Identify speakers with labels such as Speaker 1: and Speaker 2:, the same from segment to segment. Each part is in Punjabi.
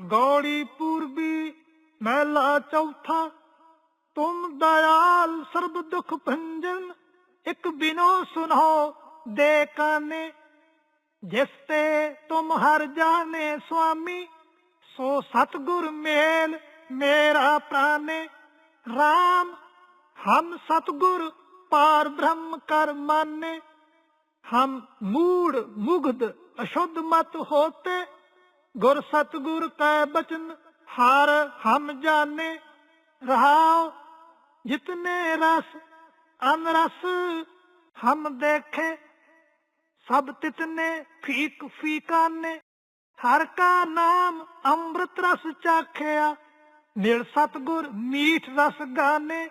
Speaker 1: ਗੌੜੀ ਪੂਰਬੀ ਮਹਿਲਾ ਚੌਥਾ, ਤੁਮ ਦਇਆਲ ਸਰਬ ਦੁਖ ਭੰਜਨ, ਇਕ ਬਿਨੋ ਸੁਨੋ ਦੇ ਕਾਨੇ। ਜਿਸ ਤੇ ਤੁਮ ਹਰ ਜਾਣੇ ਸੁਆਮੀ, ਸੋ ਸਤਗੁਰ ਮੇਲ ਮੇਰਾ ਪ੍ਰਾਨੇ। RAM ਹਮ ਸਤਗੁਰ ਪਾਰ ਬ੍ਰਹਮ ਕਰ ਮਾਨੇ। ਹਮ ਮੂੜ ਮੁਗਧ ਅਸ਼ੁੱਧ ਮਤ ਹੋਤੇ ਗੁਰ ਸਤਗੁਰ ਕੈ ਬਚਨ, ਹਰ ਹਮ ਜਾਣੇ, ਰਹਾਉ ਜਿਤਨੇ ਰਸ ਅਨ ਰਸ ਹਮ ਦੇਖੇ, ਸਭ ਤਿਤਨੇ ਫੀਕ ਫੀਕਾਨੇ, ਹਰ ਕਾ ਨਾਮ ਅੰਮ੍ਰਿਤ ਰਸ ਚਾਖਿਆ ਨਿਰ ਸਤਗੁਰ ਮੀਠ ਰਸ ਗਾਨੇ,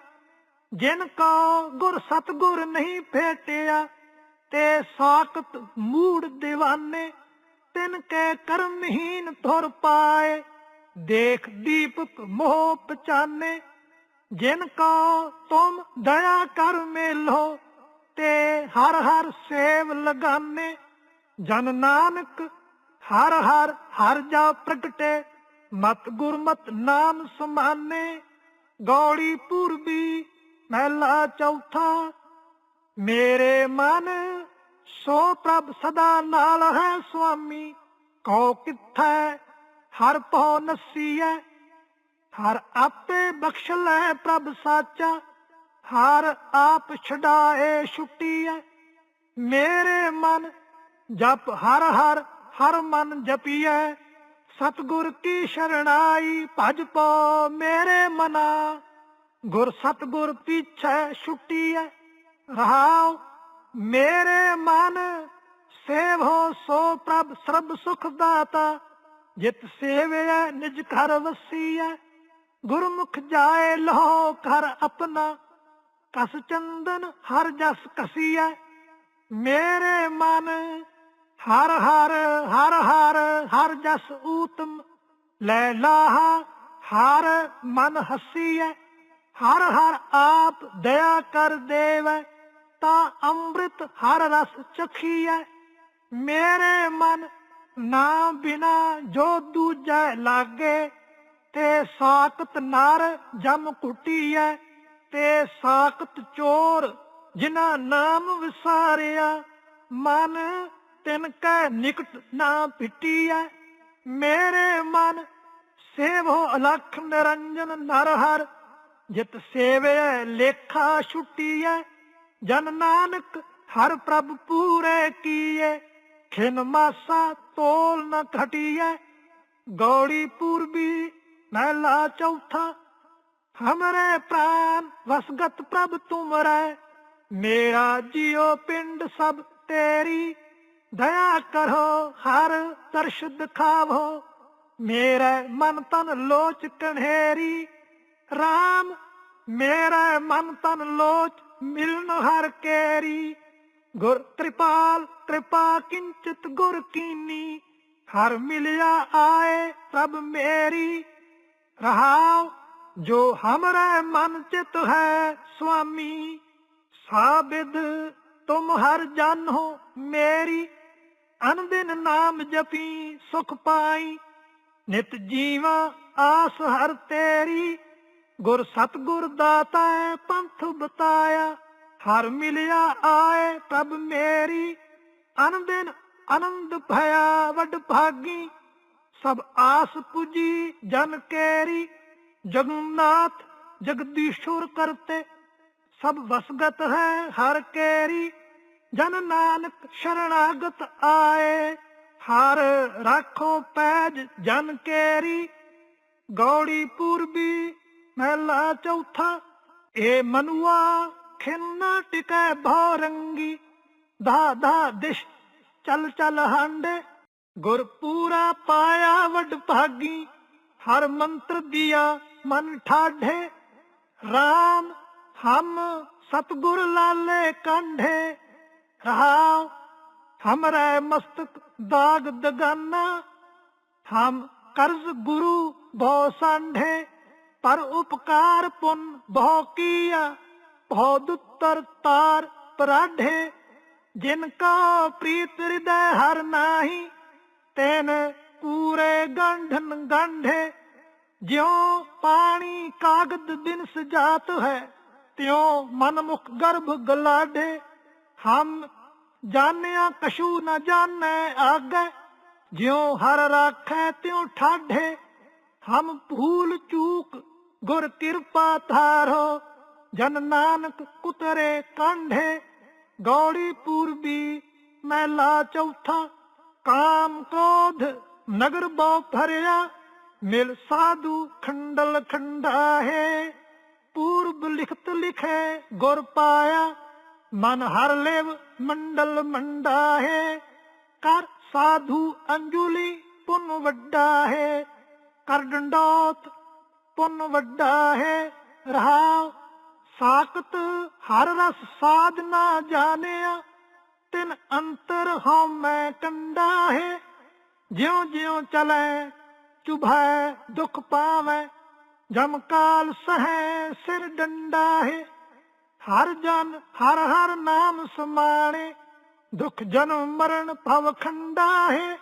Speaker 1: ਜਿਨ ਕੋ ਗੁਰ ਸਤਗੁਰ ਨਹੀਂ ਫੇਟਿਆ ਤੇ ਸਾਖਤ ਮੂੜ ਦੀਵਾਨੇ ਤਿਨ ਕੈ ਕਰਮਹੀਨ ਧੁਰ ਪਾਏ। ਦੇਖ ਦੀਪਕ ਮੋਹ ਪਛਾਨੇ, ਜਿਨ ਕੋ ਤੁਮ ਦਇਆ ਕਰ ਮੇਲੋ, ਤੇ ਹਰ ਹਰ ਸੇਵ ਲਗਾਨੇ। ਜਨ ਨਾਨਕ, ਹਰ ਹਰ ਹਰ ਜਾ ਪ੍ਰਗਟੇ, ਮਤ ਗੁਰਮਤ ਨਾਮ ਸਮਾਨੇ। ਗੌੜੀ ਪੂਰਬੀ, ਮਹਿਲਾ ਚੌਥਾ, ਮੇਰੇ ਮਨ ਸੋ ਪ੍ਰਭ ਸਦਾ ਨਾਲ ਹੈ ਸੁਆਮੀ ਕਉ ਕਿੱਥੈ, ਹਰ ਪੋ ਨਸੀਐ, ਹਰ ਆਪੇ ਬਖਸ਼ ਲੈ ਪ੍ਰਭ ਸਾਚਾ, ਹਰ ਆਪ ਛਡਾਏ ਛੁੱਟੀਐ। ਮੇਰੇ ਮਨ ਜਪ ਹਰ ਹਰ ਹਰ ਮਨ ਜਪੀਐ। ਸਤਗੁਰ ਕੀ ਸ਼ਰਣਾਈ ਭਜ ਪੋ ਮੇਰੇ ਮਨਾ। ਗੁਰ ਸਤਗੁਰ ਪੀਛੈ ਛੁੱਟੀਐ। ਰਹਾਉ ਮੇਰੇ ਸੇਵ ਹੋ ਸੋ ਪ੍ਰਭ ਸਰਬ ਸੁਖ ਦਾਤਾ, ਜਿਤ ਸੇਵਿਆ ਨਿਜ ਘਰ ਵਸੀਐ ਗੁਰਮੁਖ ਜਾਏ ਲਹੋ ਘਰ ਆਪਣਾ, ਕਸ ਚੰਦਨ ਹਰ ਜਸ ਕਸੀਐ ਮੇਰੇ ਮਨ ਹਰ ਹਰ ਹਰ ਹਰ ਹਰ ਜਸ ਊਤਮ, ਲੈ ਲਾਹਾ ਹਰ ਮਨ ਹਸੀਐ, ਹਰ ਹਰ ਆਪ ਦਇਆ ਕਰ ਦੇਵੈ, ਤਾਂ ਅੰਮ੍ਰਿਤ ਹਰ ਰਸ ਚਖੀਐ ਮੇਰੇ ਮਨ ਨਾ ਬਿਨਾ ਜੋ ਦੂਜੈ ਲਾਗੇ, ਤੇ ਸਾਖਤ ਨਰ ਜਮ ਕੁਟੀਐ, ਤੇ ਸਾਖਤ ਚੋਰ ਜਿਨਾ ਨਾਮ ਵਿਸਾਰਿਆ, ਮਨ ਤਿਨ ਕੈ ਨਿਕਟ ਨਾ ਪਿਟੀਐ। ਮੇਰੇ ਮਨ ਸੇਵੋ ਅਲਖ ਨਿਰੰਜਨ ਨਰ ਹਰ, ਜਿਤ ਸੇਵੇ ਲੇਖਾ ਛੁੱਟੀਐ। ਜਨ ਨਾਨਕ ਹਰ ਪ੍ਰਭ ਪੂਰੇ ਕੀਏ ਖਿਨ ਮਾਸਾ ਤੋਲ ਨ ਘਟੀਐ, ਗੌੜੀ ਪੂਰਬੀ ਮਹਿਲਾ ਚੌਥਾ। ਹਮਰੇ ਪ੍ਰਾਨ ਵਸਗਤ ਪ੍ਰਭ ਤੁਮਰੈ ਮੇਰਾ ਜਿਉ ਪਿੰਡ ਸਭ ਤੇਰੀ। ਦਇਆ ਕਰੋ, ਹਰ ਦਰਸ਼ ਦਿਖਾਵੋ, ਮੇਰੇ ਮਨ ਤਨ ਲੋਚ ਕਣੇਰੀ RAM ਮੇਰਾ ਮਨ ਤਨ ਲੋਚ ਮਿਲਨ ਹਰ ਕੇਰੀ। ਗੁਰ ਤ੍ਰਿਪਾਲ ਕਿਰਪਾ ਕਿੰਚਿਤ ਗੁਰ ਕੀਨੀ, ਹਰ ਮਿਲਿਆ ਆਏ ਪ੍ਰਭ ਮੇਰੀ। ਰਹਾਉ ਜੋ ਹਮਰੇ ਮਨ ਚਿਤ ਹੈ ਸੁਆਮੀ ਸਾਬਿਦ ਤੁਮ ਹਰ ਜਨ ਹੋ ਮੇਰੀ। ਅਨਦਿਨ ਨਾਮ ਜਪੀ ਸੁਖ ਪਾਈ, ਨਿਤ ਜੀਵਾ ਆਸ ਹਰ ਤੇਰੀ। ਗੁਰ ਸਤਗੁਰ ਦਾਤਾ ਪੰਥ ਬਤਾਇਆ ਹਰ ਮਿਲਿਆ ਆਏ ਪ੍ਰਭ ਮੇਰੀ, ਅਨੰਦਿਨ ਆਨੰਦ ਭਇਆ ਵੱਡ ਭਾਗੀ। ਸਭ ਆਸ ਪੁਜੀ ਜਨ ਕੇਰੀ ਜਗਨਨਾਥ ਜਗਦੀਸ਼ੁਰ ਕਰਤੇ। ਸਭ ਵਸਗਤ ਹੈ ਹਰ ਕੇਰੀ, ਜਨ ਨਾਨਕ ਸ਼ਰਣਾਗਤ ਆਏ। ਹਰ ਰਾਖੋ ਪੈਜ ਜਨ ਕੇਰੀ, ਗੌੜੀ ਪੂਰਬੀ ਮਹਿਲਾ ਚੌਥਾ, ਏ ਮਨੁਆ ਖਿੰਨਾ ਟਿਕੈ ਭੌਰੰਗੀ ਧਾ ਧਾ ਦਿਸ਼ ਚਲ ਚਲ ਹਾਂਡੇ। ਗੁਰ ਪੂਰਾ ਪਾਇਆ ਵੱਡ ਭਾਗੀ, ਹਰ ਮੰਤਰ ਦਿਆ ਮਨ ਠਾਢੇ। RAM ਹਮ ਸਤਗੁਰ ਲਾਲੇ ਕੰਢੇ। ਰਹਾਉ, ਹਮਰੇ ਮਸਤਕ ਦਾਗ ਦਗਾਨਾ। ਹਮ ਕਰਜ਼ ਗੁਰੂ ਭਉ ਸੰਢੇ, ਪਰ ਉਪਕਾਰ ਪੁਨ ਬਹੁ ਕੀਆ। ਭਉ ਦੁੱਤਰ ਤਾਰ ਪਰਾਢੇ ਜਿਨ ਕਾ ਪ੍ਰੀਤ ਹਿਰਦੈ ਹਰ ਨਾਹੀ, ਤੈਨ ਪੂਰੇ ਗੰਢਨ ਗੰਢੇ। ਜਿਉ ਪਾਣੀ ਕਾਗਦ ਬਿਨ ਸਜਾਤ ਹੈ, ਤਿਉ ਮਨ ਮੁਖ ਗਰਭ ਗਲਾਡੇ ਹਮ ਜਾਣਿਆ ਕਸ਼ੂ ਨ ਜਾਣੈ ਆਗੇ, ਜਿਉ ਹਰ ਰਾਖੈ ਤਿਉ ਠਾਢੇ। ਹਮ ਭੂਲ ਚੂਕ ਗੁਰ ਕਿਰਪਾ ਧਾਰੋ ਜਨ ਨਾਨਕ ਕੁਤਰੇ ਕਾਂਢੇ, ਗੌੜੀ ਪੂਰਬੀ ਮਹਿਲਾ ਚੌਥਾ, ਕਾਮ ਕ੍ਰੋਧ ਨਗਰ ਬਹੁ ਭਰਿਆ, ਮਿਲ ਸਾਧੂ ਖੰਡਲ ਖੰਡਾ ਹੈ ਪੂਰਬ ਲਿਖਤ ਲਿਖੇ ਗੁਰ ਪਾਇਆ, ਮਨ ਹਰ ਲੇਵ ਮੰਡਲ ਮੰਡਾ ਹੈ ਕਰ ਸਾਧੂ ਅੰਜੁਲੀ ਪੁੰਨ ਵੱਡਾ ਹੈ ਕਰ ਡੰਡੋਤ ਪੁੰਨ ਵੱਡਾ ਹੈ ਰਹਾਉ ਸਾਖਤ ਹਰ ਰਸ ਸਾਧ ਨਾ ਜਾਣਿਆ, ਤਿਨ ਅੰਤਰ ਹਉ ਮੈਂ ਕੰਡਾ ਹੈ। ਜਿਉ ਜਿਉ ਚਲੇ, ਚੁਭੈ, ਦੁਖ ਪਾਵੈ, ਜਮ ਕਾਲ ਸਹੈ ਸਿਰ ਡੰਡਾ ਹੈ। ਹਰ ਜਨ ਹਰ ਹਰ ਨਾਮ ਸਮਾਣੇ, ਦੁਖ ਜਨਮ ਮਰਨ ਭਵ ਖੰਡਾ ਹੈ।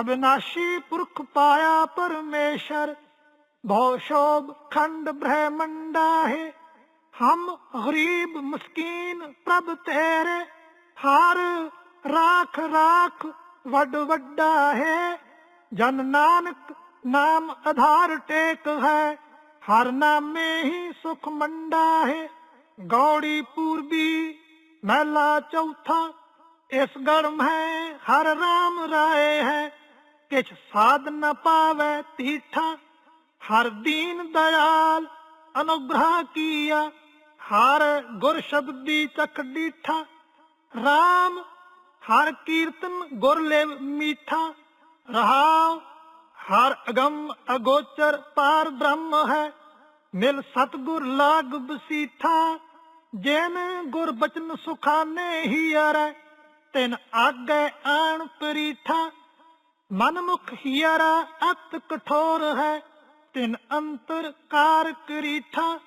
Speaker 1: ਅਬਿਨਾਸ਼ੀ ਪੁਰਖ ਪਾਇਆ ਪਰਮੇਸ਼ਰ ਭਉ ਸ਼ੋਭ ਖੰਡ ਬ੍ਰਹਮੰਡਾ ਹੈ। ਹਮ ਗਰੀਬ ਮਸਕੀਨ ਪ੍ਰਭ ਤੇਰੇ, ਹਰ ਰਾਖ ਰਾਖ ਵੱਡ ਵੱਡਾ ਹੈ। ਜਨ ਨਾਨਕ ਨਾਮ ਆਧਾਰ ਟੇਕ ਹੈ, ਹਰ ਨਾਮੇ ਹੀ ਸੁਖ ਮੰਡਾ ਹੈ। ਗੌੜੀ ਪੂਰਬੀ ਮਹਿਲਾ ਚੌਥਾ, ਇਸ ਗਰਮ ਹੈ, ਹਰ ਰਾਮ ਰਾਏ ਹੈ। ਕਿਛ ਸਾਧ ਨ ਪਾਵੈ ਤੀਠਾ, ਹਰ ਦੀਨ ਦਇਆਲ ਅਨੁਗ੍ਰਹ ਕੀਆ। ਹਰ ਗੁਰ ਸ਼ਬਦੀ ਚਖ ਡੀਠਾ RAM ਹਰ ਕੀਰਤਨ ਗੁਰ ਲੇਵ ਮੀਠਾ, ਰਹਾਉ ਹਰ ਅਗੰਮ ਅਗੋਚਰ ਪਾਰ ਬ੍ਰਹਮ ਹੈ, ਮਿਲ ਸਤਗੁਰ ਲਾਗ ਬਸੀਠਾ, ਜਿਨ ਗੁਰ ਬਚਨ ਸੁਖਾਨੇ ਹੀ ਅਰੈ, ਤਿਨ ਆਗੇ ਆਣ ਪਰੀਠਾ ਮਨ ਮੁਖ ਹੀਰਾ ਅਤ ਕਠੋਰ ਹੈ, ਤਿਨ ਅੰਤਰ ਕਾਰ ਕਰੀਠਾ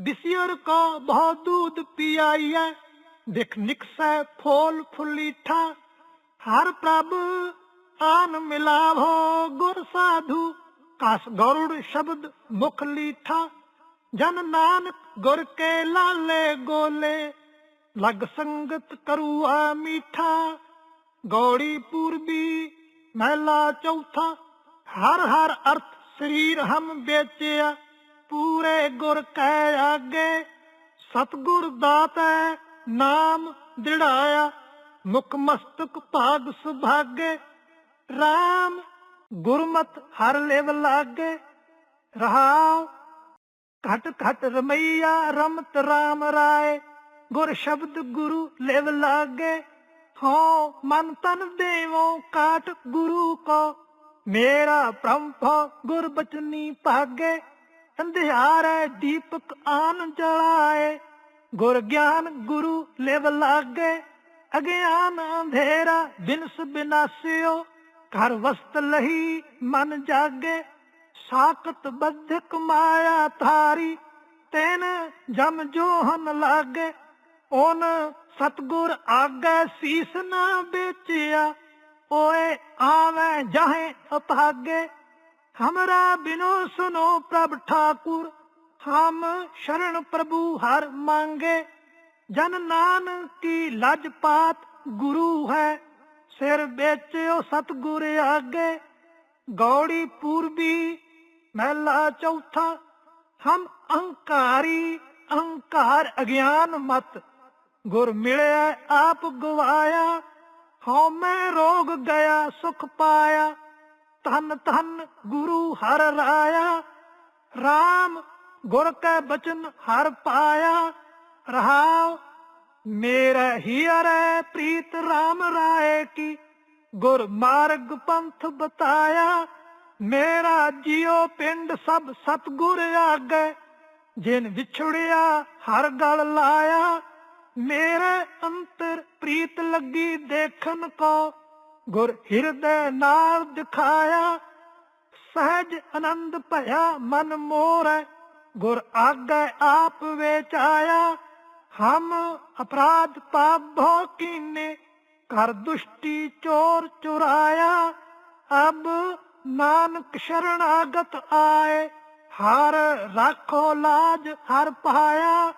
Speaker 1: ਬਿਸਿਰ ਕੋ ਬਹੁ ਦੂਧ ਪਿਆਈਐ, ਦਿਖ ਨਿਕਸੈ ਫੋਲ ਫੁਲੀਠਾ। ਹਰ ਪ੍ਰਭ ਆਨ ਮਿਲਾਵੋ ਗੁਰ ਸਾਧੂ, ਕਸ ਗਰੁੜ ਸ਼ਬਦ ਮੁਖ ਲੀਠਾ। ਜਨ ਨਾਨਕ ਗੁਰ ਕੇ ਲਾਲੇ ਗੋਲੇ, ਲਗ ਸੰਗਤ ਕਰੂਆ ਮੀਠਾ। ਗੌੜੀ ਪੂਰਬੀ ਮਹਿਲਾ ਚੌਥਾ, ਹਰ ਹਰ ਅਰਥ ਸਰੀਰ ਹਮ ਵੇਚਿਆ। ਪੂਰੇ ਗੁਰ ਕੈ ਆਗੇ। ਸਤਗੁਰ ਦਾਤੈ ਨਾਮ ਦ੍ਰਿੜਾਇਆ ਮੁਖ ਮਸਤਕ ਭਾਗ ਸੁਭਾਗੇ। RAM ਗੁਰਮਤ ਹਰ ਲੇਵ ਲਾਗੇ। ਰਹਾਉ ਘਟ ਘਟ ਰਮਈਆ, ਰਮਤ RAM ਰਾਏ। ਗੁਰ ਸ਼ਬਦ ਗੁਰੂ ਲੇਵ ਲਾਗੇ। ਹੋ ਮਨ ਤਨ ਦੇਵੋ, ਕਾਟ ਗੁਰੂ ਕੋ। ਮੇਰਾ ਪ੍ਰੰਭ ਗੁਰ ਬਚਨੀ ਭਾਗੇ। ਅੰਧਿਆਰੇ ਦੀਪਕ ਆਨ ਜਲਾਏ। ਗੁਰ ਗਿਆਨ ਗੁਰੂ ਲੇਵ ਲਾਗੇ। ਅਗਿਆਨ ਅੰਧੇਰਾ, ਬਿਨਸ ਬਿਨਾਸਿਓ। ਘਰ ਵਸਤ ਲਹੀ ਮਨ ਜਾਗੇ। ਸਾਖਤ ਬੱਧਕ ਮਾਇਆ ਥਾਰੀ ਤੈਨ ਜਮ ਜੋਹਨ ਲਾਗੇ। ਓਨ ਸਤਗੁਰ ਆਗੇ ਸੀਸ ਨਾ ਵੇਚਿਆ। ਓਏ ਆਵੇਂ ਜਾਹੇ ਅਪਾਗੇ। ਹਮਰਾ ਬਿਨੋ ਸੁਨੋ ਪ੍ਰਭ ਠਾਕੁਰ, ਹਮ ਸ਼ਰਨ ਪ੍ਰਭੂ ਹਰ ਮੰਗੇ। ਜਨ ਨਾਨ ਕੀ ਲਜ ਪਾਤ ਗੁਰੂ ਹੈ, ਸਿਰ ਵੇਚਿਓ ਸਤਗੁਰ ਆਗੇ। ਗੌੜੀ ਪੂਰਬੀ ਮਹਿਲਾ ਚੌਥਾ, ਹਮ ਅਹੰਕਾਰੀ, ਅਹੰਕਾਰ ਅਗਿਆਨ ਮਤ। ਗੁਰ ਮਿਲਿਆ, ਆਪ ਗਵਾਇਆ ਹਉ ਮੈਂ ਰੋਗ ਗਿਆ, ਸੁਖ ਪਾਇਆ। ਧੰਨ ਧੰਨ ਗੁਰੂ ਹਰ ਰਾਇਆ। RAM ਗੁਰ ਕੈ ਬਚਨ ਹਰ ਪਾਇਆ। ਰਹਾਉ, ਮੇਰਾ ਹੀਰੇ ਪ੍ਰੀਤ RAM ਰਾਏ ਕੀ। ਗੁਰ ਮਾਰਗ ਪੰਥ ਬਤਾਇਆ। ਮੇਰਾ ਜਿਉ ਪਿੰਡ ਸਭ ਸਤਗੁਰ ਆਗੇ। ਜਿਨ ਵਿਛੜਿਆ ਹਰ ਗਲ ਲਾਇਆ। ਮੇਰੇ ਅੰਤਰ ਪ੍ਰੀਤ ਲੱਗੀ ਦੇਖਣ ਕੋ। ਗੁਰ ਹਿਰਦੇ ਨਾਲ ਦਿਖਾਇਆ, ਸਹਿਜ ਆਨੰਦ ਭਇਆ ਮਨ ਮੋਰੈ, ਗੁਰ ਆਗੇ ਆਪ ਵਿੱਚ ਆਇਆ ਹਮ ਅਪਰਾਧ ਪਾਪ ਭੋ ਕੀਨੇ ਕਰ ਦੁਸ਼ਟੀ ਚੋਰ ਚੁਰਾਇਆ, ਅਬ ਨਾਨਕ ਸ਼ਰਣਾਗਤ ਆਏ, ਹਰ ਰਾਖੋ ਲਾਜ ਹਰ ਪਾਇਆ